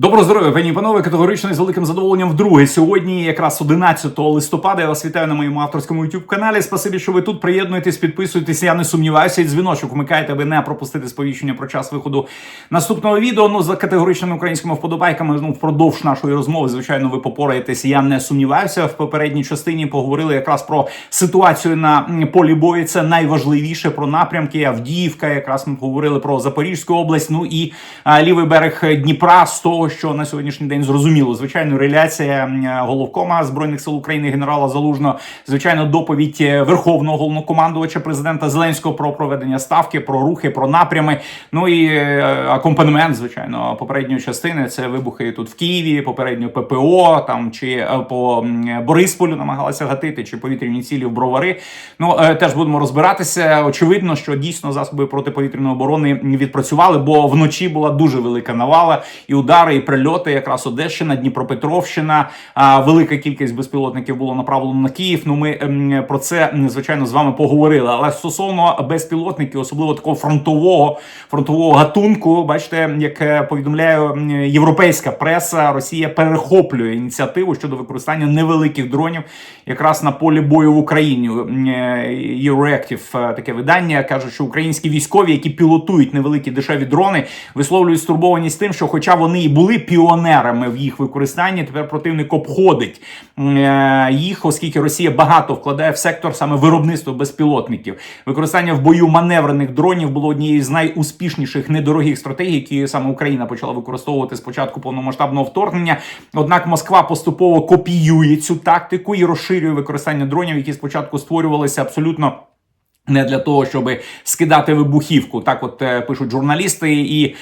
Доброго здоров'я, пані і панове, категорично з великим задоволенням вдруге. Сьогодні, якраз 11 листопада, я вас вітаю на моєму авторському youtube каналі. Спасибі, що ви тут приєднуєтесь, підписуєтесь. Я не сумніваюся, і дзвіночок вмикайте, аби не пропустити сповіщення про час виходу наступного відео. Ну за категоричними українськими вподобайками. Ну впродовж нашої розмови, звичайно, ви попораєтесь. Я не сумніваюся. В попередній частині поговорили якраз про ситуацію на полі бою. Це найважливіше про напрямки. Авдіївка, якраз ми говорили про Запорізьку область. Ну і а, лівий берег Дніпра з того, що на сьогоднішній день зрозуміло. Звичайно, реляція головкома збройних сил України генерала Залужного. Звичайно, доповідь е, верховного головнокомандувача президента Зеленського про проведення ставки, про рухи, про напрями. Ну і е, акомпанемент, звичайно, попередньої частини це вибухи тут в Києві, попередньо ППО там чи е, по Борисполю намагалися гатити, чи повітряні цілі в бровари. Ну теж будемо розбиратися. Очевидно, що дійсно засоби протиповітряної оборони відпрацювали, бо вночі була дуже велика навала і удари, і прильоти. Якраз Одещина, Дніпропетровщина. Велика кількість безпілотників було направлено на Київ. Ну ми ем, про це звичайно з вами поговорили. Але стосовно безпілотників, особливо такого фронтового фронтового гатунку, бачите, як е, повідомляє європейська преса, Росія перехоплює ініціативу щодо використання невеликих дронів якраз на полі бою в Україні. Е, е, таке видання каже, що українські військові, які пілотують невеликі дешеві дрони, висловлюють стурбованість тим, що, хоча вони і були піонерами в їх використанні, тепер противник обходить е, їх, оскільки Росія багато вкладає в сектор саме виробництва безпілотників. Використання в бою маневрених дронів було однією з найуспішніших недорогих стратегій, які саме Україна почала використовувати з початку повномасштабного вторгнення. Однак Москва поступово копіює цю тактику і розширює використання дронів, які спочатку створювалися абсолютно. Не для того, щоб скидати вибухівку, так от е, пишуть журналісти, і е,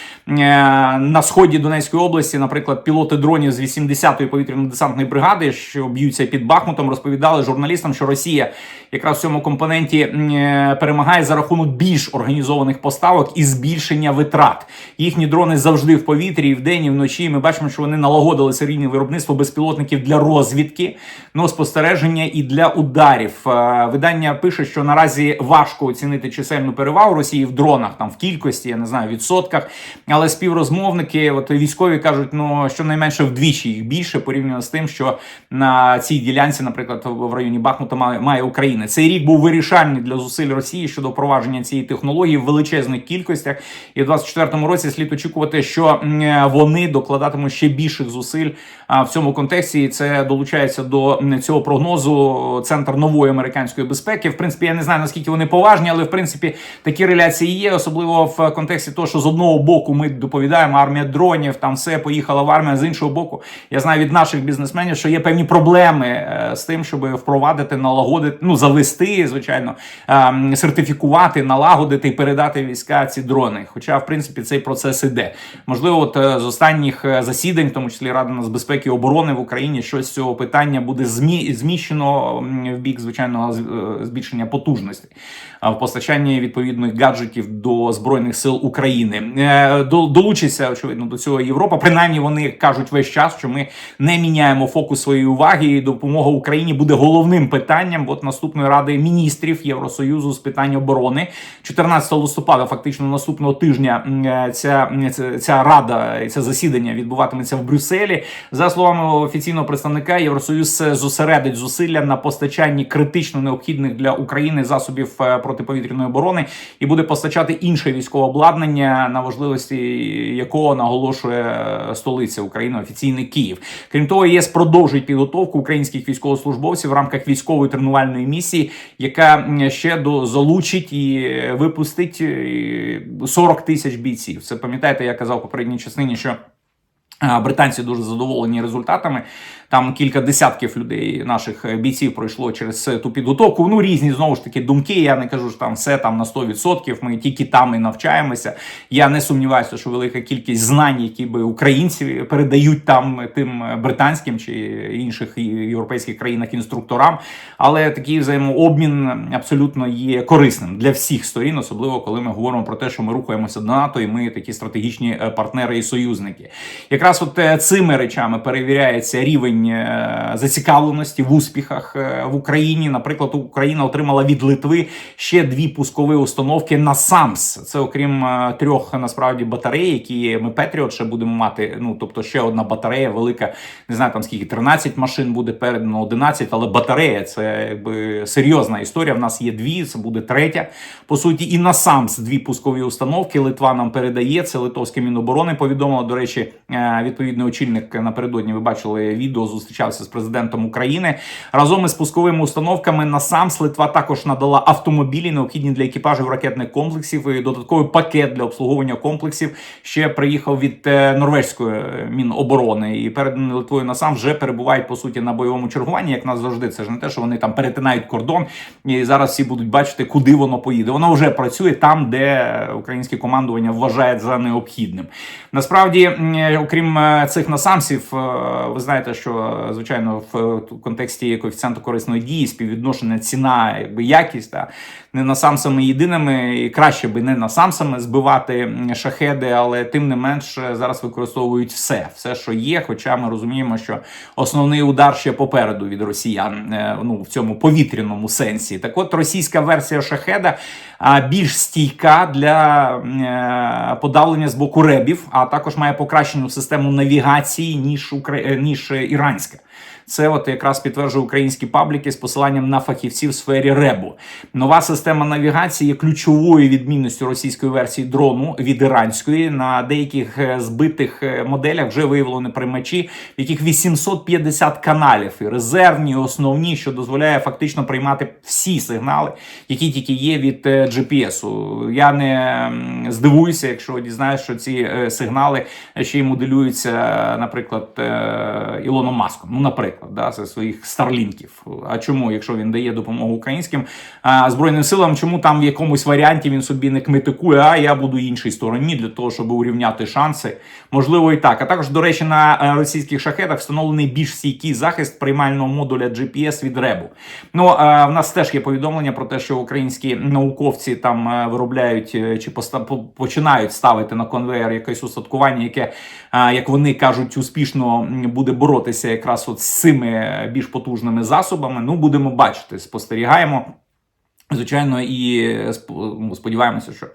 на сході Донецької області, наприклад, пілоти дронів з 80-ї повітряно-десантної бригади, що б'ються під Бахмутом, розповідали журналістам, що Росія якраз в цьому компоненті е, перемагає за рахунок більш організованих поставок і збільшення витрат. Їхні дрони завжди в повітрі, і вдень, і вночі. Ми бачимо, що вони налагодили серійне виробництво безпілотників для розвідки, ну спостереження і для ударів. Е, Видання пише, що наразі важко оцінити чисельну перевагу Росії в дронах, там в кількості, я не знаю, відсотках. Але співрозмовники, от військові кажуть, ну щонайменше вдвічі їх більше порівняно з тим, що на цій ділянці, наприклад, в районі Бахмута має, має Україна. Цей рік був вирішальний для зусиль Росії щодо впровадження цієї технології в величезних кількостях. І в 24-му році слід очікувати, що вони докладатимуть ще більших зусиль в цьому контексті. І це долучається до цього прогнозу центр нової американської безпеки. В принципі, я не знаю наскільки вони поважні, але в принципі такі реляції є, особливо в контексті того, що з одного боку ми доповідаємо армія дронів, там все поїхала в армію. З іншого боку, я знаю від наших бізнесменів, що є певні проблеми е, з тим, щоб впровадити, налагодити, ну завести, звичайно, ем, сертифікувати, налагодити і передати війська ці дрони. Хоча, в принципі, цей процес іде. Можливо, от е, з останніх е, засідань, в тому числі Рада нацбезпеки і оборони в Україні, щось з цього питання буде змі... зміщено в бік звичайного збільшення потужностей а, в постачанні відповідних гаджетів до збройних сил України. Е, до- Долучиться очевидно до цього Європа. Принаймні вони кажуть весь час, що ми не міняємо фокус своєї уваги, і допомога Україні буде головним питанням. От наступної ради міністрів Євросоюзу з питань оборони 14 листопада, фактично наступного тижня, е, ця, ця, ця рада це засідання відбуватиметься в Брюсселі. За словами офіційного представника, Євросоюз е, зосередить зусилля на постачанні критично необхідних для України засобів е, протиповітряної оборони і буде постачати інше військове обладнання, на важливості якого наголошує е, столиця України, офіційний Київ. Крім того, ЄС продовжить підготовку українських військовослужбовців в рамках військової тренувальної місії, яка ще до залучить і е, випустить е, 40 тисяч бійців. Це пам'ятаєте, я казав в попередній частині, що. Британці дуже задоволені результатами. Там кілька десятків людей, наших е, бійців, пройшло через е, ту підготовку. Ну різні знову ж таки думки. Я не кажу, що там все там на 100%, Ми тільки там і навчаємося. Я не сумніваюся, що велика кількість знань, які би українці передають там тим е, британським чи інших європейських країнах інструкторам. Але такий взаємообмін абсолютно є корисним для всіх сторін, особливо коли ми говоримо про те, що ми рухаємося до НАТО, і ми такі стратегічні партнери і союзники. Якраз от цими речами перевіряється рівень е, зацікавленості в успіхах е, в Україні. Наприклад, Україна отримала від Литви ще дві пускові установки на САМС. Це окрім е, трьох насправді батарей, які ми Петріот ще будемо мати. Ну тобто ще одна батарея велика. Не знаю там скільки 13 машин буде передано, 11, але батарея це якби серйозна історія. В нас є дві, це буде третя. По суті, і на САМС дві пускові установки. Литва нам передає. Це литовське міноборони. Повідомило до речі, відповідний очільник напередодні. Ви бачили відео, зустрічався з президентом України разом із пусковими установками на САМС. Литва також надала автомобілі, необхідні для екіпажів ракетних комплексів. І додатковий пакет для обслуговування комплексів ще приїхав від е, норвезької е, міноборони. І передані Литвою на САМС вже перебувають по суті на бойовому чергуванні. Як нас завжди, це ж не те, що вони там перетинають кордон і зараз всі будуть бачити, куди воно поїде. Воно вже працює там, де українське командування вважає за необхідним. Насправді, е, окрім цих насамсів, ви знаєте, що звичайно в е, контексті коефіцієнту корисної дії співвідношення ціна якби якість та не насамсами єдиними, і краще би не насамсами збивати шахеди, але тим не менш зараз використовують все, все, що є. Хоча ми розуміємо, що основний удар ще попереду від росіян, е, ну в цьому повітряному сенсі. Так, от російська версія шахеда більш стійка для е, подавлення з боку ребів, а також має покращену систему навігації ніж е, ніж іранська. Це от якраз підтверджує українські пабліки з посиланням на фахівців в сфері ребу. Нова система навігації є ключовою відмінністю російської версії дрону від іранської. На деяких е, збитих е, моделях вже виявлені приймачі, в яких 850 каналів і резервні, і основні, що дозволяє фактично приймати всі сигнали, які тільки є від е, GPS-у. Я не здивуюся, якщо дізнаюся, що ці сигнали ще й моделюються, наприклад, Ілоном Маском. Ну, наприклад, да, це своїх старлінків. А чому, якщо він дає допомогу українським а, збройним силам, чому там в якомусь варіанті він собі не кметикує, а я буду іншій стороні для того, щоб урівняти шанси? Можливо, і так. А також, до речі, на е, російських шахетах встановлений більш стійкий захист приймального модуля GPS від ребу. Ну е, в нас теж є повідомлення про те, що українські науковці там е, виробляють чи починають ставити на конвейер якесь устаткування, яке, як вони кажуть, успішно буде боротися якраз от з цими більш потужними засобами. Ну, будемо бачити, спостерігаємо. Звичайно, і ну, сподіваємося, що.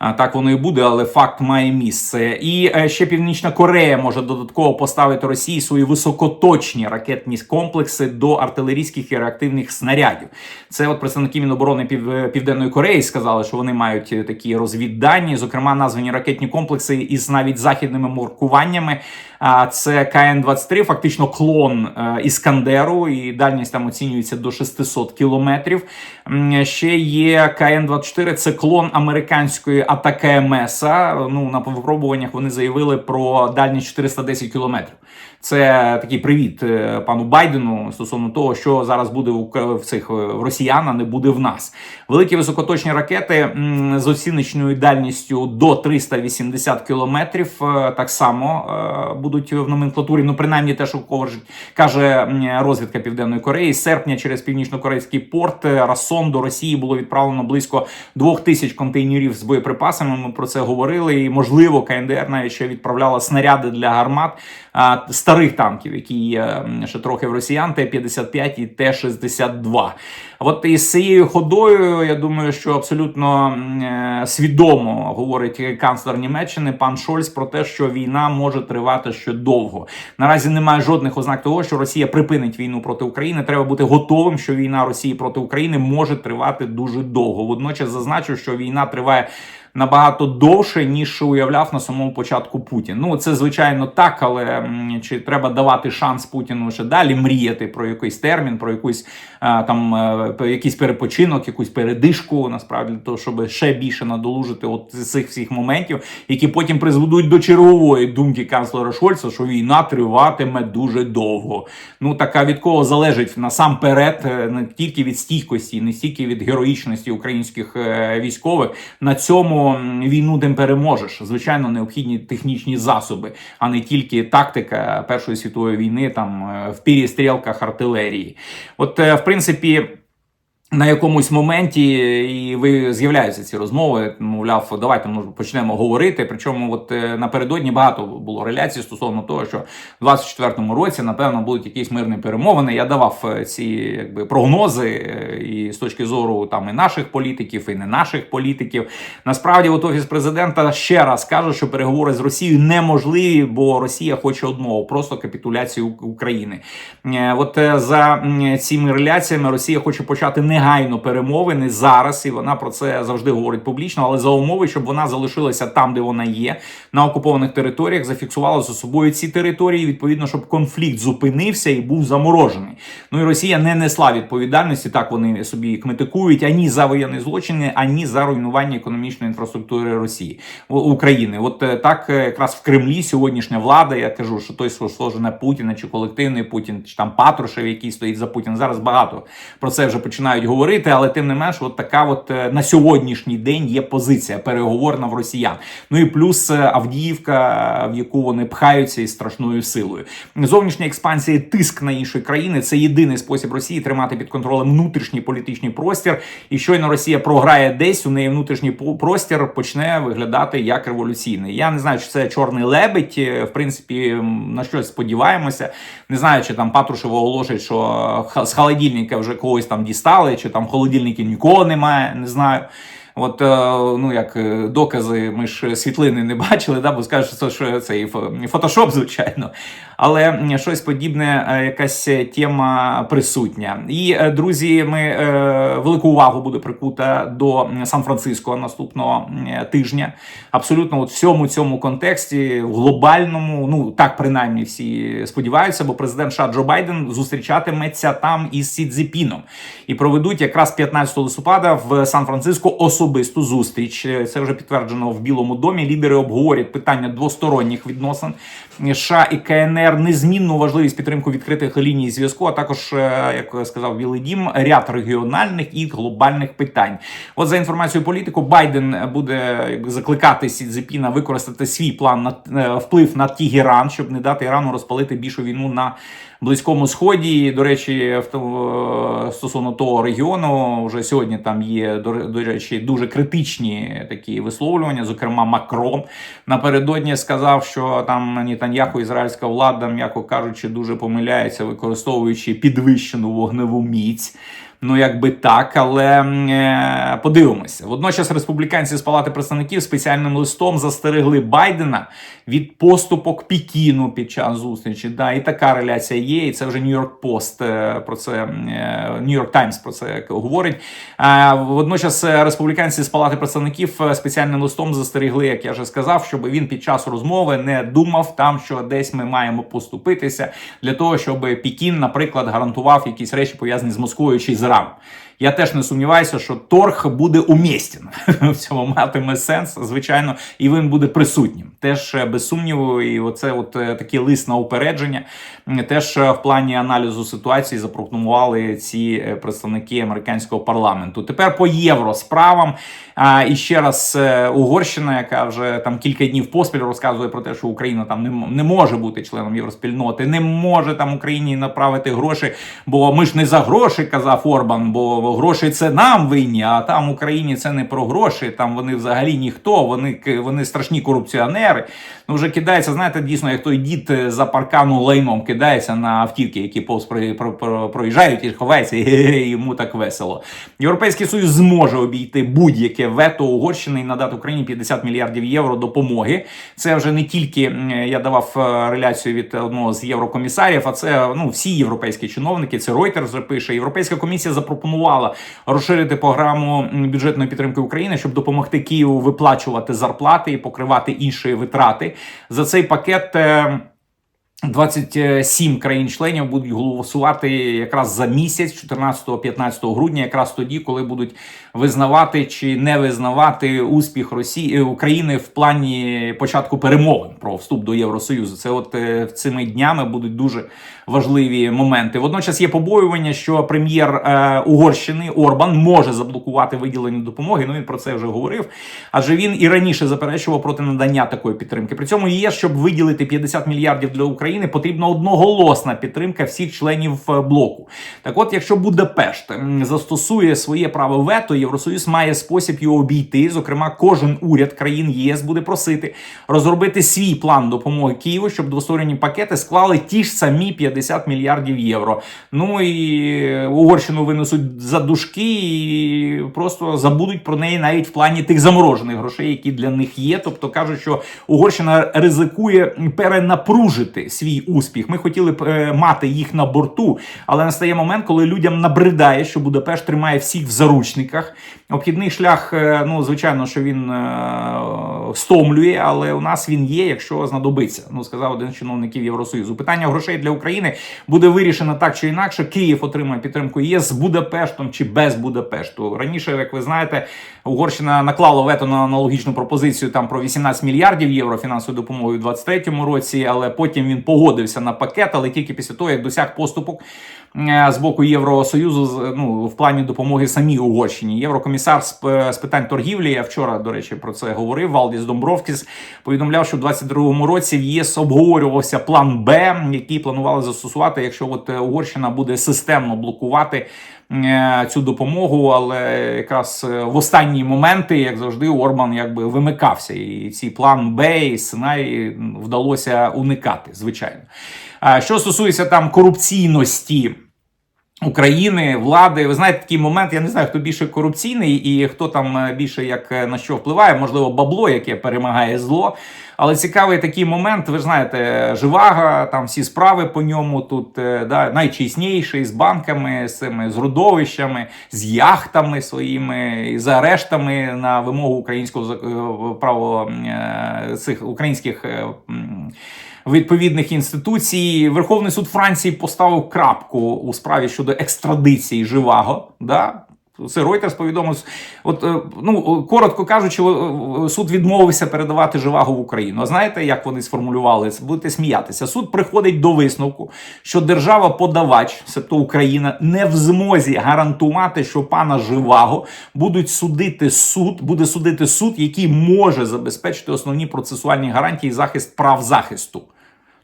Так воно і буде, але факт має місце. І е, ще Північна Корея може додатково поставити Росії свої високоточні ракетні комплекси до артилерійських і реактивних снарядів. Це от представники Міноборони Пів... е, Південної Кореї сказали, що вони мають е, такі розвіддані, зокрема названі ракетні комплекси із навіть західними маркуваннями. А це КН-23, фактично клон Іскандеру, і дальність там оцінюється до 600 кілометрів. Ще є КН-24, це клон американської атаки меса Ну на випробуваннях вони заявили про дальність 410 кілометрів. Це такий привіт е, пану Байдену стосовно того, що зараз буде в цих е, в росіян, а не буде в нас. Великі високоточні ракети з оціночною дальністю до 380 кілометрів. е, Так само будуть в номенклатурі. Ну принаймні те, що кажуть- каже розвідка Південної Кореї. З серпня через північно-корейський порт Расон до Росії було відправлено близько двох тисяч контейнерів з боєприпасами. Ми про це говорили. І можливо, КНДР навіть ще відправляла снаряди для гармат старих танків, які є ще трохи в росіян, Т-55 і Т-62. От із цією ходою, я думаю, що абсолютно е, свідомо говорить канцлер Німеччини пан Шольц про те, що війна може тривати ще довго. Наразі немає жодних ознак того, що Росія припинить війну проти України. Треба бути готовим, що війна Росії проти України може тривати дуже довго. Водночас зазначив, що війна триває. Набагато довше ніж уявляв на самому початку Путін. Ну це звичайно так, але чи треба давати шанс Путіну ще далі мріяти про якийсь термін, про якусь там е, якийсь перепочинок, якусь передишку, насправді для того, щоб ще більше надолужити от цих всіх моментів, які потім призведуть до чергової думки канцлера Шольца, що війна триватиме дуже довго. Ну така від кого залежить насамперед е, не тільки від стійкості, не стільки від героїчності українських е, військових. На цьому війну не переможеш. Звичайно, необхідні технічні засоби, а не тільки тактика Першої світової війни там е, в перестрілках артилерії. От, е, в принципі. На якомусь моменті і ви з'являються ці розмови. Мовляв, давайте може почнемо говорити. Причому, от е, напередодні багато було реляцій стосовно того, що в 24-му році напевно будуть якісь мирні перемовини. Я давав е, ці якби прогнози е, і з точки зору там і наших політиків, і не наших політиків. Насправді, от офіс президента ще раз каже, що переговори з Росією неможливі, бо Росія хоче одного просто капітуляцію України. От за цими реляціями Росія хоче почати негайно перемовини зараз, і вона про це завжди говорить публічно, але за умови, щоб вона залишилася там, де вона є, на окупованих територіях, зафіксувала за собою ці території. Відповідно, щоб конфлікт зупинився і був заморожений. Ну і Росія не несла відповідальності. Так вони собі кметикують ані за воєнні злочини, ані за руйнування економічної інфраструктури Росії України. От е, так е, якраз в Кремлі сьогоднішня влада. Я кажу, що той, схоже на Путіна чи колективний Путін, чи там Патрушев, який стоїть за Путін. Зараз багато про це вже починають говорити, але тим не менш, от така от е, на сьогоднішній день є позиція переговорна в росіян. Ну і плюс е, Авдіївка, в яку вони пхаються із страшною силою. Зовнішня експансія, тиск на інші країни це єдиний спосіб Росії тримати під контролем внутрішній політичний простір. І щойно Росія програє десь, у неї внутрішній простір почне виглядати як революційний. Я не знаю, чи це чорний лебедь. е, В принципі, на щось сподіваємося. Не знаю, чи там Патрушева оголошить, що з холодильника вже когось там дістали, чи там холодильників нікого немає. Не знаю. От, е, ну як е, докази, ми ж світлини не бачили, да, бо скажуть, що це і фотошоп, звичайно. Але щось подібне, е, якась тема присутня. І е, друзі, ми е, велику увагу буде прикута до Сан-Франциско наступного тижня. Абсолютно, от всьому цьому контексті, в глобальному, ну так принаймні всі сподіваються, бо президент США Джо Байден зустрічатиметься там із Сі Цзіпіном і проведуть якраз 15 листопада в Сан-Франциско особисту зустріч. Е, Це вже підтверджено в Білому домі. Лідери обговорять питання двосторонніх відносин США і КНР, незмінну важливість підтримку відкритих ліній зв'язку, а також, е, як сказав Білий Дім, ряд регіональних і глобальних питань. От за інформацією політику, Байден буде закликати Сі Цзіпіна використати свій план на е, вплив на Тігеран, щоб не дати Ірану розпалити більшу війну на Близькому Сході. До речі, е, стосовно того регіону, вже сьогодні там є до, речі дуже критичні такі висловлювання. Зокрема, Макрон напередодні сказав, що там Нетаньяху, ізраїльська влада, м'яко кажучи, дуже помиляється, використовуючи підвищену вогневу міць. Ну, якби так, але е, подивимося. Водночас республіканці з Палати представників спеціальним листом застерегли Байдена від поступок Пікіну під час зустрічі. Да, і така реляція є. І це вже Нью-Йорк Пост е, про це Нью-Йорк Таймс про це говорить. Водночас е, республіканці з Палати представників е, спеціальним листом застерегли, як я вже сказав, щоб він під час розмови не думав там, що десь ми маємо поступитися для того, щоб Пікін, наприклад, гарантував якісь речі пов'язані з Москвою чи з Іраном. Я теж не сумніваюся, що торг буде умістен. В цьому матиме сенс, звичайно, і він буде присутнім. Теж е, без сумніву, і оце от такі такий лист на упередження. Теж е, в плані аналізу ситуації запропонували ці е, представники американського парламенту. Тепер по євросправам. А і ще раз е, Угорщина, яка вже там кілька днів поспіль розказує про те, що Україна там не, не може бути членом євроспільноти, не може там Україні направити гроші, бо ми ж не за гроші, казав Орбан, бо гроші це нам винні, а там Україні це не про гроші. Там вони взагалі ніхто, вони вони страшні корупціонери. Ну вже кидається, знаєте, дійсно, як той дід е, за паркану лайном кидається на автівки, які повз про- проїжджають і ховається, і йому так весело. Європейський союз зможе обійти будь-яке вето Угорщини надати Україні 50 мільярдів євро допомоги. Це вже не тільки я давав е, реляцію від одного з єврокомісарів, а це ну всі європейські чиновники. Це Reuters пише. Європейська комісія запропонувала розширити програму бюджетної підтримки України, щоб допомогти Києву виплачувати зарплати і покривати інші витрати. За цей пакет. Е, 27 країн-членів будуть голосувати якраз за місяць, 14-15 грудня, якраз тоді, коли будуть визнавати чи не визнавати успіх Росії е, України в плані початку перемовин про вступ до Євросоюзу. Це от е, цими днями будуть дуже важливі моменти. Водночас є побоювання, що прем'єр е, Угорщини Орбан може заблокувати виділення допомоги. Ну він про це вже говорив. Адже він і раніше заперечував проти надання такої підтримки. При цьому є, щоб виділити 50 мільярдів для України. Потрібна одноголосна підтримка всіх членів е, блоку. Так, от, якщо Будапешт застосує своє право вето, Євросоюз має спосіб його обійти. Зокрема, кожен уряд країн ЄС буде просити розробити свій план допомоги Києву, щоб двосторонні пакети склали ті ж самі 50 мільярдів євро. Ну і Угорщину винесуть за дужки і просто забудуть про неї навіть в плані тих заморожених грошей, які для них є. Тобто кажуть, що Угорщина ризикує перенапружити свій успіх. Ми хотіли б е, мати їх на борту, але настає момент, коли людям набридає, що Будапешт тримає всіх в заручниках. Обхідний шлях, е, ну звичайно, що він е, стомлює, але у нас він є, якщо знадобиться. Ну сказав один з чиновників Євросоюзу. Питання грошей для України буде вирішено так чи інакше. Київ отримає підтримку ЄС з Будапештом чи без Будапешту. Раніше, як ви знаєте, Угорщина наклала вето на аналогічну пропозицію там про 18 мільярдів євро фінансової допомоги у 23-му році, але потім він погодився на пакет, але тільки після того, як досяг поступок е, з боку Євросоюзу ну, в плані допомоги самій Угорщині. Єврокомісар з, з питань торгівлі, я вчора, до речі, про це говорив. Валдіс Домбровкіс повідомляв, що в 22-му році в ЄС обговорювався план Б, який планували застосувати, якщо от е, Угорщина буде системно блокувати. е, Цю допомогу, але якраз е, в останні моменти, як завжди, Орбан якби вимикався, і цей план Б і сценарій вдалося уникати, звичайно. Що стосується там корупційності України, влади, ви знаєте, такий момент. Я не знаю, хто більше корупційний і хто там е, більше як е, на що впливає, можливо, бабло, яке перемагає зло. Але цікавий такий момент. Ви ж знаєте, живага, там всі справи по ньому тут е, да, найчесніший з банками, з цими з родовищами, з яхтами своїми, з арештами на вимогу українського право цих українських. Е, відповідних інституцій. Верховний суд Франції поставив крапку у справі щодо екстрадиції Живаго. Да? Це Reuters повідомив. От е, ну коротко кажучи, е, суд відмовився передавати Живаго в Україну. А знаєте, як вони сформулювали це? Будете сміятися. Суд приходить до висновку, що держава-подавач, себто Україна, не в змозі гарантувати, що пана Живаго будуть судити суд, буде судити суд, який може забезпечити основні процесуальні гарантії захист прав захисту.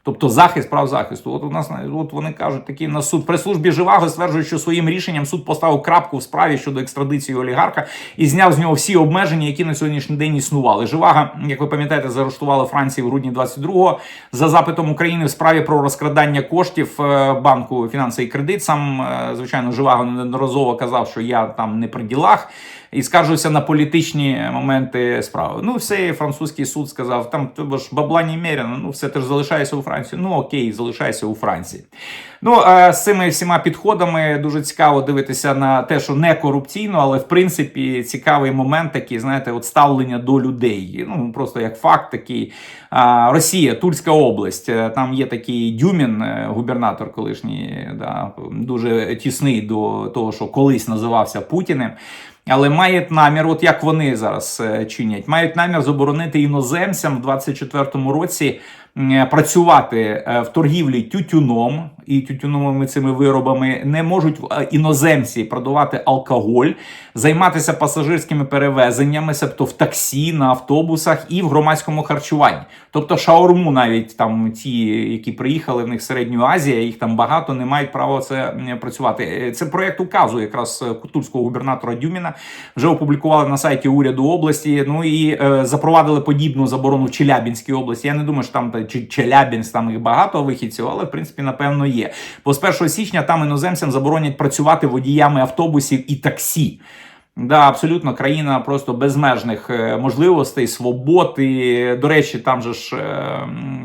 Тобто захист прав захисту. От у нас от вони кажуть, такі на суд при службі Живаго стверджують, що своїм рішенням суд поставив крапку в справі щодо екстрадиції олігарха і зняв з нього всі обмеження, які на сьогоднішній день існували. Живаго, як ви пам'ятаєте, заарештували Франції в грудні 22-го за запитом України в справі про розкрадання коштів е, банку фінанси і кредит. Сам е, звичайно Живаго неодноразово казав, що я там не при ділах. І скаржуся на політичні моменти справи. Ну, все, французький суд сказав, там тебе ж бабла немерено, ну все ти ж залишаєшся у Франції. Ну окей, залишайся у Франції. Ну, е, з цими всіма підходами дуже цікаво дивитися на те, що не корупційно, але в принципі цікавий момент такий, знаєте, от ставлення до людей. Ну просто як факт такий. Росія, Тульська область, е, там є такий Дюмін, е, губернатор колишній, да, дуже тісний до того, що колись називався Путіним. Але мають намір, от як вони зараз е, чинять, мають намір заборонити іноземцям в 24-му році працювати е, в торгівлі тютюном і тютюновими цими виробами. Не можуть е, іноземці продавати алкоголь, займатися пасажирськими перевезеннями, себто в таксі, на автобусах і в громадському харчуванні. Тобто шаурму, навіть там ті, які приїхали в них з Середньої Азії, їх там багато, не мають права це працювати. Е, Це проект указу якраз е, тульського губернатора Дюміна. Вже опублікували на сайті уряду області. Ну і е, запровадили подібну заборону в Челябінській області. Я не думаю, що там та чи Челябінськ, там їх багато вихідців, але в принципі напевно є. Бо з 1 січня там іноземцям заборонять працювати водіями автобусів і таксі. Да, абсолютно країна просто безмежних е, можливостей, свобод. І, до речі, там же ж е,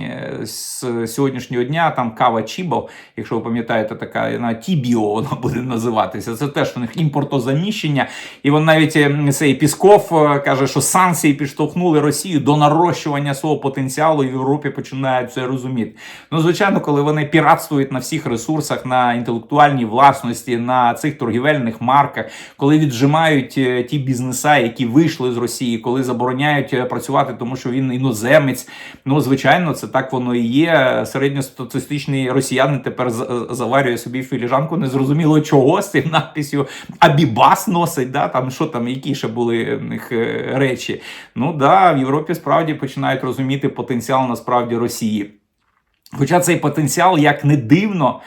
е, з сьогоднішнього дня там кава Чібо, якщо ви пам'ятаєте, така на Тібіо вона буде називатися. Це теж у них імпортозаміщення. І він навіть цей Пісков каже, що санкції підштовхнули Росію до нарощування свого потенціалу, і в Європі починають це розуміти. Ну, звичайно, коли вони піратствують на всіх ресурсах, на інтелектуальній власності, на цих торгівельних марках, коли віджимають е, ті бізнеса, які вийшли з Росії, коли забороняють е, працювати, тому що він іноземець. Ну, звичайно, це так воно і є. Середньостатистичний росіянин тепер заварює собі філіжанку, незрозуміло чого з цим надписю Абібас носить. Да? Там що там, які ще були них е, речі. Ну да, в Європі справді починають розуміти потенціал насправді Росії. Хоча цей потенціал, як не дивно,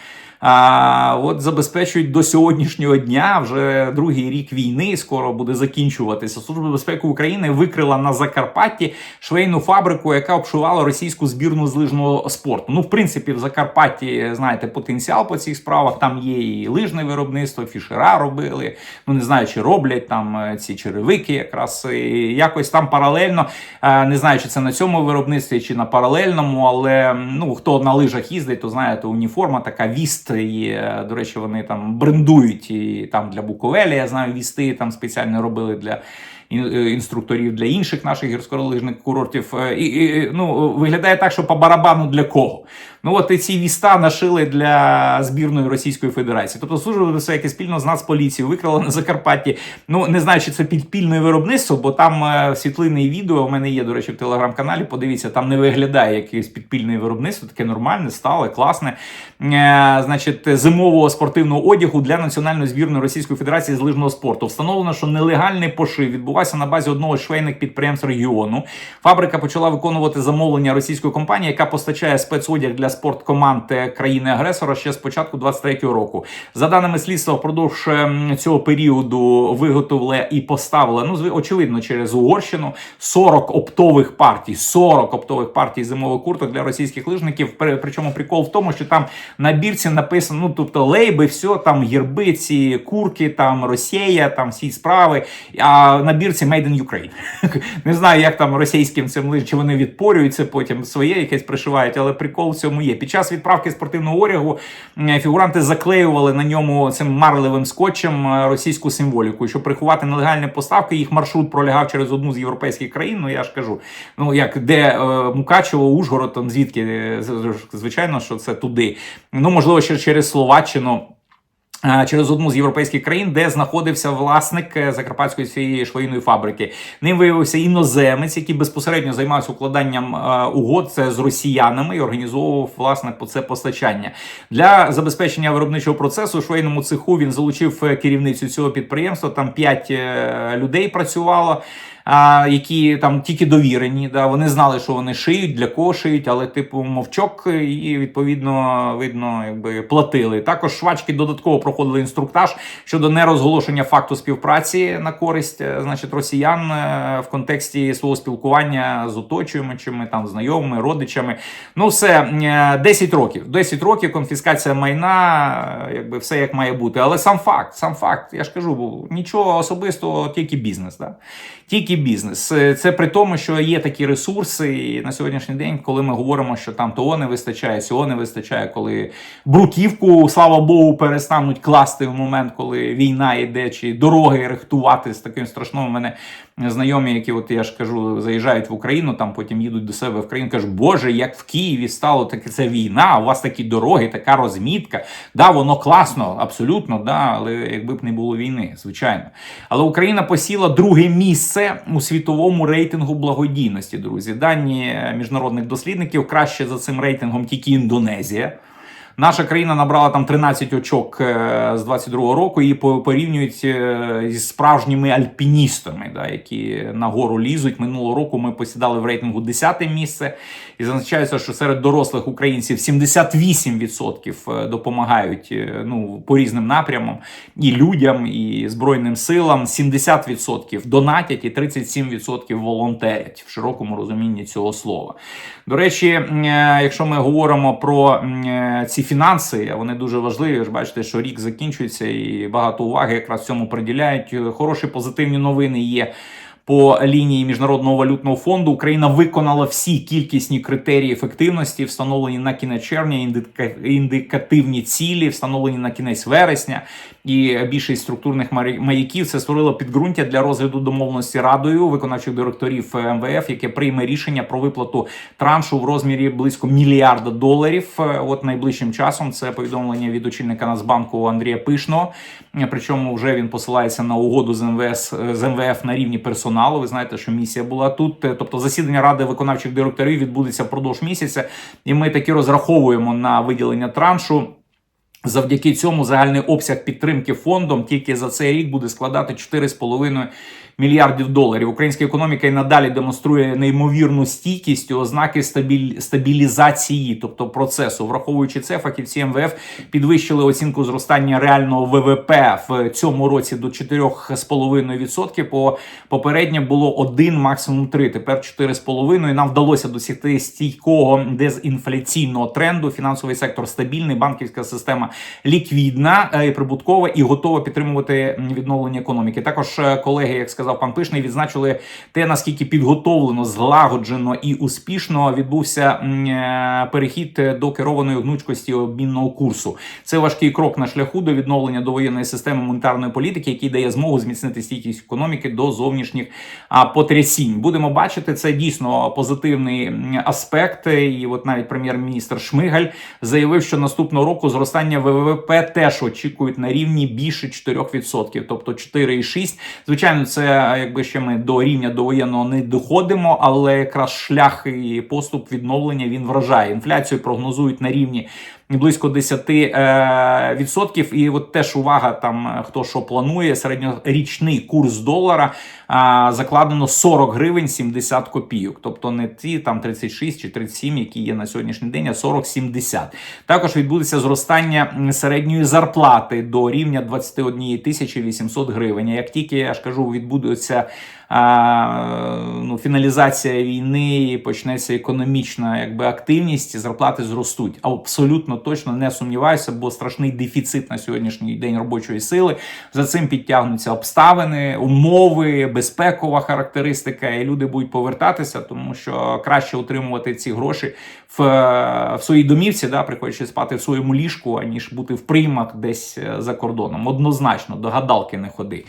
а, от забезпечують до сьогоднішнього дня вже другий рік війни. Скоро буде закінчуватися. Служба безпеки України викрила на Закарпатті швейну фабрику, яка обшивала російську збірну з лижного спорту. Ну, в принципі, в Закарпатті знаєте потенціал по цих справах. Там є і лижне виробництво, фішера робили. Ну не знаю, чи роблять там е, ці черевики, якраз і якось там паралельно. е, Не знаю, чи це на цьому виробництві, чи на паралельному, але ну хто на лижах їздить, то знаєте, уніформа така віст є. До речі, вони там брендують і там для Буковелі. Я знаю, вісти там спеціально робили для. е, Інструкторів для інших наших гірськолижних курортів Е, і, і ну виглядає так, що по барабану для кого. Ну от ці віста нашили для збірної Російської Федерації. Тобто служба безпеки спільно з Нацполіцією викрала на Закарпатті. Ну не знаю, чи це підпільне виробництво, бо там е, світлини і відео у мене є, до речі, в телеграм-каналі. Подивіться, там не виглядає якесь підпільне виробництво, таке нормальне, стале, класне. Е, значить, зимового спортивного одягу для національної збірної Російської Федерації з лижного спорту. Встановлено, що нелегальний пошив відбувався на базі одного з швейних підприємств регіону. Фабрика почала виконувати замовлення російської компанії, яка постачає спецодяг для спорткоманд е, країни-агресора ще з початку 23-го року. За даними слідства, впродовж ем, цього періоду виготовили і поставили, ну, очевидно, через Угорщину 40 оптових партій. 40 оптових партій зимових курток для російських лижників. Причому прикол в тому, що там на бірці написано, ну тобто лейби, все, там герби, ці курки, там Росія, там всі справи. А на бірці Made in Ukraine. Не знаю, як там російським цим лиж, чи вони відпорюються, потім своє якесь пришивають, але прикол в цьому є. Під час відправки спортивного одягу фігуранти заклеювали на ньому цим марливим скотчем е, російську символіку, щоб приховати нелегальні поставки. Їх маршрут пролягав через одну з європейських країн. Ну я ж кажу, ну як де е, Мукачево, Ужгород, там звідки е, звичайно, що це туди. Ну можливо, ще через Словаччину. Через одну з європейських країн, де знаходився власник е, закарпатської цієї швейної фабрики, ним виявився іноземець, який безпосередньо займався укладанням е, угод з росіянами і організовував власне по це постачання для забезпечення виробничого процесу. У швейному цеху він залучив е, керівницю цього підприємства. Там п'ять людей працювало які там тільки довірені. Да, вони знали, що вони шиють, для кого шиють, але типу мовчок і відповідно видно, якби платили. Також швачки додатково проходили інструктаж щодо нерозголошення факту співпраці на користь, е, значить, росіян е, в контексті свого спілкування з оточуючими, там знайомими, родичами. Ну, все е, 10 років. 10 років конфіскація майна, е, якби все як має бути. Але сам факт, сам факт, я ж кажу, нічого особистого, тільки бізнес. Да? Тільки бізнес. Е, Це при тому, що є такі ресурси і на сьогоднішній день, коли ми говоримо, що там того не вистачає, цього не вистачає, коли бруківку, слава Богу, перестануть класти в момент, коли війна йде, чи дороги рихтувати з таким страшним. У мене знайомі, які, от я ж кажу, заїжджають в Україну, там потім їдуть до себе в країну, кажуть, Боже, як в Києві стало таке це війна, у вас такі дороги, така розмітка. Да, воно класно, абсолютно, да, але якби б не було війни, звичайно. Але Україна посіла друге місце у світовому рейтингу благодійності, друзі. Дані міжнародних дослідників краще за цим рейтингом тільки Індонезія. Наша країна набрала там 13 очок е, з 22-го року по- порівнюють е, зі справжніми альпіністами, да, які на гору лізуть. Минулого року ми посідали в рейтингу 10 місце. І зазначається, що серед дорослих українців 78% е, допомагають ну, по різним напрямам і людям, і Збройним силам. 70% донатять і 37% волонтерять в широкому розумінні цього слова. До речі, якщо ми говоримо про ці фінанси, вони дуже важливі. Ви ж бачите, що рік закінчується, і багато уваги якраз цьому приділяють. Е, Хороші позитивні новини є. По лінії міжнародного валютного фонду Україна виконала всі кількісні критерії ефективності, встановлені на кінець червня, індика- індикативні цілі, встановлені на кінець вересня. І більшість структурних маяків це створило підґрунтя для розгляду домовленості радою виконавчих директорів е, МВФ, яке прийме рішення про виплату траншу в розмірі близько мільярда доларів. Е, От найближчим часом це повідомлення від очільника Нацбанку Андрія Пишного. Е, Причому вже він посилається на угоду з МВС з МВФ на рівні персоналу. Ви знаєте, що місія була тут. Е, Тобто засідання ради виконавчих директорів відбудеться впродовж місяця, і ми таки розраховуємо на виділення траншу. Завдяки цьому загальний обсяг підтримки фондом тільки за цей рік буде складати 4,5 мільярдів доларів. Українська економіка і надалі демонструє неймовірну стійкість і ознаки стабіль... стабілізації, тобто процесу. Враховуючи це, фахівці МВФ підвищили оцінку зростання реального ВВП в цьому році до 4,5%. По попереднє було 1, максимум 3, тепер 4,5%. І Нам вдалося досягти стійкого дезінфляційного тренду. Фінансовий сектор стабільний, банківська система ліквідна е, і прибуткова і готова підтримувати відновлення економіки. Також е, колеги, як сказав пан Пишний, відзначили те, наскільки підготовлено, злагоджено і успішно відбувся е, перехід до керованої гнучкості обмінного курсу. Це важкий крок на шляху до відновлення довоєнної системи монетарної політики, який дає змогу зміцнити стійкість економіки до зовнішніх потрясінь. Будемо бачити це дійсно позитивний аспект. І от навіть прем'єр-міністр Шмигаль заявив, що наступного року зростання ВВП теж очікують на рівні більше 4%, тобто 4,6%. Звичайно, це якби ще ми до рівня довоєнного не доходимо, але якраз шлях і поступ відновлення він вражає. Інфляцію прогнозують на рівні близько 10%. е. І от теж увага, там е, хто що планує, середньорічний курс долара закладено 40 гривень 70 копійок. Тобто не ті там 36 чи 37, які є на сьогоднішній день, а 40-70. Також відбудеться зростання середньої зарплати до рівня 21 тисячі 800 гривень. Як тільки я ж кажу, відбудеться а, ну, фіналізація війни, і почнеться економічна якби активність, зарплати зростуть. Абсолютно точно не сумніваюся, бо страшний дефіцит на сьогоднішній день робочої сили. За цим підтягнуться обставини, умови, безпекова характеристика, і люди будуть повертатися, тому що краще отримувати ці гроші в, в своїй домівці, да, приходячи спати в своєму ліжку, аніж бути в приймах десь е, за кордоном. Однозначно, до гадалки не ходи.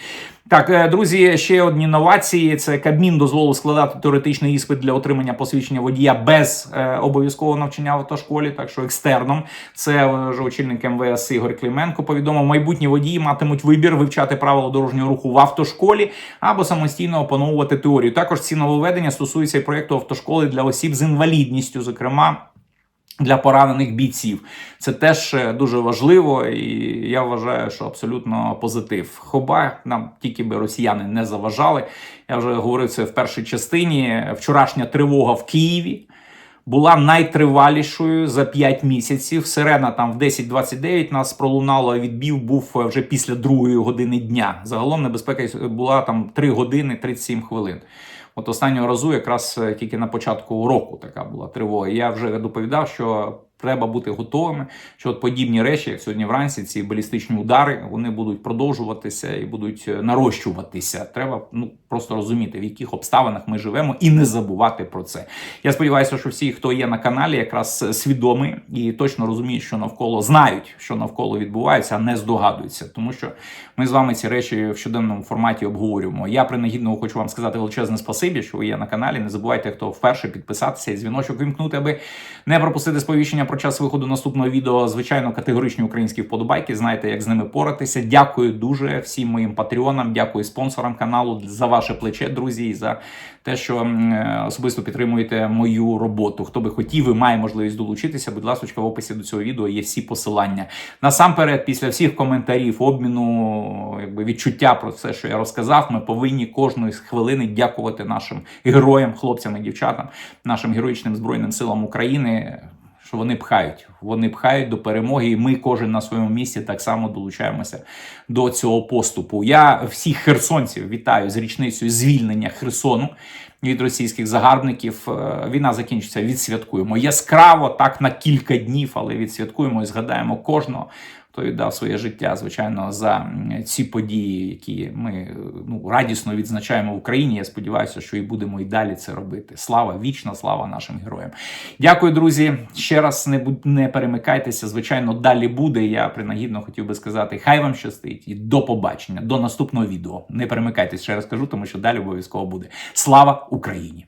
Так, е, друзі, ще одні новації. Це Кабмін дозволив складати теоретичний іспит для отримання посвідчення водія без е, обов'язкового навчання в автошколі, так що екстерном. Це вже очільник МВС Ігор Клименко повідомив, майбутні водії матимуть вибір вивчати правила дорожнього руху в автошколі або самостійно опановувати теорію. Також ці нововведення стосуються і проєкту автошколи для осіб з інвалідністю, зокрема. Для поранених бійців це теж е, дуже важливо, і я вважаю, що абсолютно позитив. Хоба нам тільки би росіяни не заважали. Я вже говорив це в першій частині. Вчорашня тривога в Києві була найтривалішою за 5 місяців. Сирена там в 10.29 нас пролунало. а Відбів був вже після другої години дня. Загалом небезпека була там 3 години 37 хвилин. От останнього разу, якраз е, тільки на початку року, така була тривога. Я вже доповідав, що треба бути готовими. Що от подібні речі, як сьогодні вранці, ці балістичні удари, вони будуть продовжуватися і будуть е, нарощуватися. Треба ну просто розуміти, в яких обставинах ми живемо, і не забувати про це. Я сподіваюся, що всі, хто є на каналі, якраз свідомі і точно розуміють, що навколо знають, що навколо відбувається, а не здогадуються, тому що ми з вами ці речі в щоденному форматі обговорюємо. Я принагідно хочу вам сказати величезне спасибі, що ви є на каналі. Не забувайте, хто вперше підписатися і дзвіночок вимкнути, аби не пропустити сповіщення про час виходу наступного відео. Звичайно, категоричні українські вподобайки. Знаєте, як з ними поратися. Дякую дуже всім моїм патреонам, дякую спонсорам каналу за ваше плече, друзі, і за те, що особисто підтримуєте мою роботу. Хто би хотів і має можливість долучитися, будь ласка, в описі до цього відео є всі посилання. Насамперед, після всіх коментарів, обміну, якби відчуття про все, що я розказав, ми повинні кожної хвилини дякувати нашим героям, хлопцям і дівчатам, нашим героїчним збройним силам України. Що вони пхають, вони пхають до перемоги, і ми кожен на своєму місці так само долучаємося до цього поступу. Я всіх херсонців вітаю з річницею звільнення Херсону від російських загарбників. Е, Війна закінчиться. Відсвяткуємо яскраво, так на кілька днів, але відсвяткуємо і згадаємо кожного. Хто віддав своє життя, звичайно, за ці події, які ми е, ну радісно відзначаємо в Україні. Я сподіваюся, що і будемо і далі це робити. Слава, вічна слава нашим героям. Дякую, друзі. Ще раз не не перемикайтеся. Звичайно, далі буде. Я принагідно хотів би сказати, хай вам щастить і до побачення, до наступного відео. Не перемикайтеся, ще раз кажу, тому що далі обов'язково буде. Слава Україні!